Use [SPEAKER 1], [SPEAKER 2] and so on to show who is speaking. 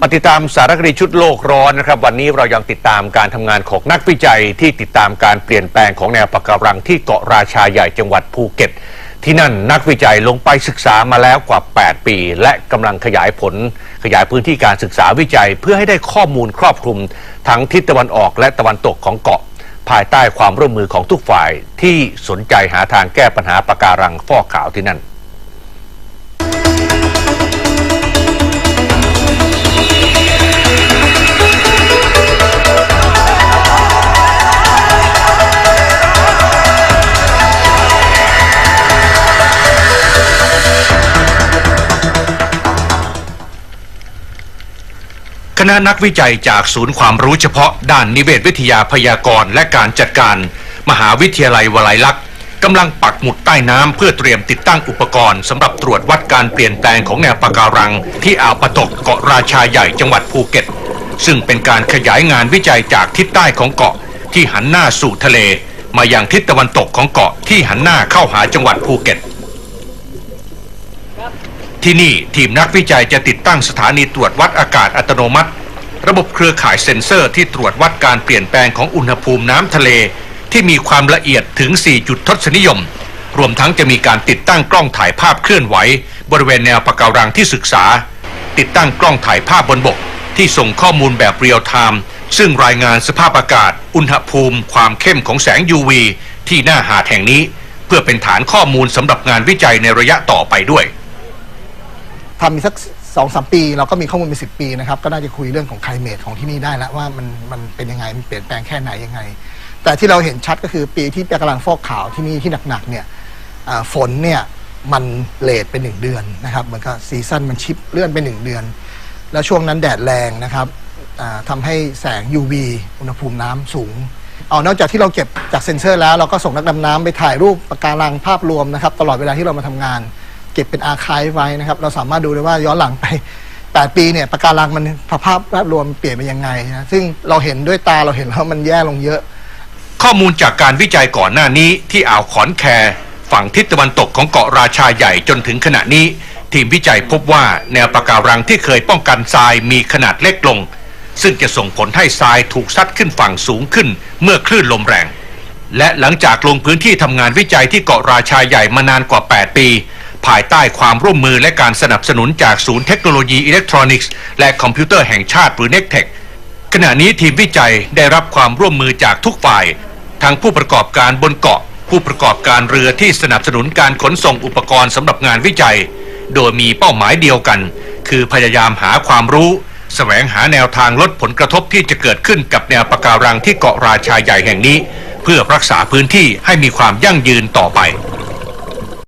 [SPEAKER 1] มาติดตามสารคดีชุดโลกร้อนนะครับ วันนี้เรายังติดตามการทำงานของนักวิจัยที่ติดตามการเปลี่ยนแปลงของแนวปะการังที่เกาะราชาใหญ่จังหวัดภูเก็ต ที่นั่นนักวิจัยลงไปศึกษามาแล้วกว่า 8 ปี และกำลังขยายผล ขยายพื้นที่การศึกษาวิจัย เพื่อให้ได้ข้อมูลครอบคลุม ทั้งทิศตะวันออกและตะวันตกของเกาะ ภายใต้ความร่วมมือของทุกฝ่ายที่สนใจหาทางแก้ปัญหาปะการังฟอกขาวที่นั่น ณะนักวิจัยจากศูนย์ความรู้เฉพาะด้านนิเวศวิทยาพยากรณ์และการจัดการ มหาวิทยาลัยวลัยลักษณ์กำลังปักหมุดใต้น้ำเพื่อเตรียมติดตั้งอุปกรณ์สำหรับตรวจวัดการเปลี่ยนแปลงของแนวปะการัง ที่อ่าวปะตกเกาะราชาใหญ่จังหวัดภูเก็ต ซึ่งเป็นการขยายงานวิจัยจากทิศใต้ของเกาะที่หันหน้าสู่ทะเล มาอยังทิศตะวันตกของเกาะที่หันหน้าเข้าหาจังหวัดภูเก็ต ที่นี่ทีมนักวิจัยจะติดตั้งสถานีตรวจวัดอากาศอัตโนมัติ ระบบเครือข่ายเซ็นเซอร์ที่ตรวจวัดการเปลี่ยนแปลงของอุณหภูมิน้ำทะเล ที่มีความละเอียดถึง 4 จุดทศนิยม รวมทั้งจะมีการติดตั้งกล้องถ่ายภาพเคลื่อนไหว บริเวณแนวปะการังที่ศึกษา ติดตั้งกล้องถ่ายภาพบนบก ที่ส่งข้อมูลแบบเรียลไทม์ซึ่งรายงานสภาพอากาศ อุณหภูมิ ความเข้มของแสง UV ที่หน้าหาดแห่งนี้ เพื่อเป็นฐานข้อมูลสำหรับงานวิจัยในระยะต่อไปด้วย
[SPEAKER 2] ทำอีกสัก สองสามปี เราก็มีข้อมูลเป็นสิปีนะครับก็น่าจะคุยเรื่องของไคลเมทของที่นี่ได้แล้วว่ามันมันเป็นยังไงมันเปลี่ยนแปลงแค่ไหนยังไง แต่ที่เราเห็นชัดก็คือปีที่แปกำลังฟอกขาวที่นี่ที่หนักๆเนี่ยอ่าฝนเนี่ยมันเลทเป็นหนึ่งเดือนนะครับเหมือนกับซีซั่นมันชิปเลื่อนไปหนึ่งเดือน แล้วช่วงนั้นแดดแรงนะครับอ่าทำาให้แสง UV อุณหภูมิน้ำสูงเอานอกจากที่เราเก็บจากเซ็นเซอร์แล้วเราก็ส่งนักดำน้ำไปถ่ายรูปปะการังภาพรวมนะครับตลอดเวลาที่เรามาทำงาน เก็บเป็นอาคายไว้นะครับ เราสามารถดูได้ว่าย้อนหลังไป 8 ปีเนี่ยปะการังมันสภาพแวดรวมเปลี่ยนไปยังไงนะซึ่งเราเห็นด้วยตาเราเห็นแล้วมันแย่ลงเยอะ
[SPEAKER 1] ข้อมูลจากการวิจัยก่อนหน้านี้ที่อ่าวขอนแคฝั่งทิศตะวันตกของเกาะราชาใหญ่จนถึงขณะนี้ ทีมวิจัยพบว่าแนวปะการังที่เคยป้องกันทรายมีขนาดเล็กลง ซึ่งจะส่งผลให้ทรายถูกซัดขึ้นฝั่งสูงขึ้นเมื่อคลื่นลมแรง และหลังจากลงพื้นที่ทำงานวิจัยที่เกาะราชาใหญ่มานานกว่า 8 ปี ภายใต้ความร่วมมือและการสนับสนุนจากศูนย์เทคโนโลยีอิเล็กทรอนิกส์และคอมพิวเตอร์แห่งชาติหรือ n e c t e c ขณะนี้ทีมวิจัยได้รับความร่วมมือจากทุกฝ่าย ทั้งผู้ประกอบการบนเกาะ ผู้ประกอบการเรือที่สนับสนุนการขนส่งอุปกรณ์สำหรับงานวิจัย โดยมีเป้าหมายเดียวกัน คือพยายามหาความรู้แสวงหาแนวทางลดผลกระทบที่จะเกิดขึ้นกับแนวปะการังที่เกาะราชาใหญ่แห่งนี้ เพื่อรักษาพื้นที่ให้มีความยั่งยืนต่อไป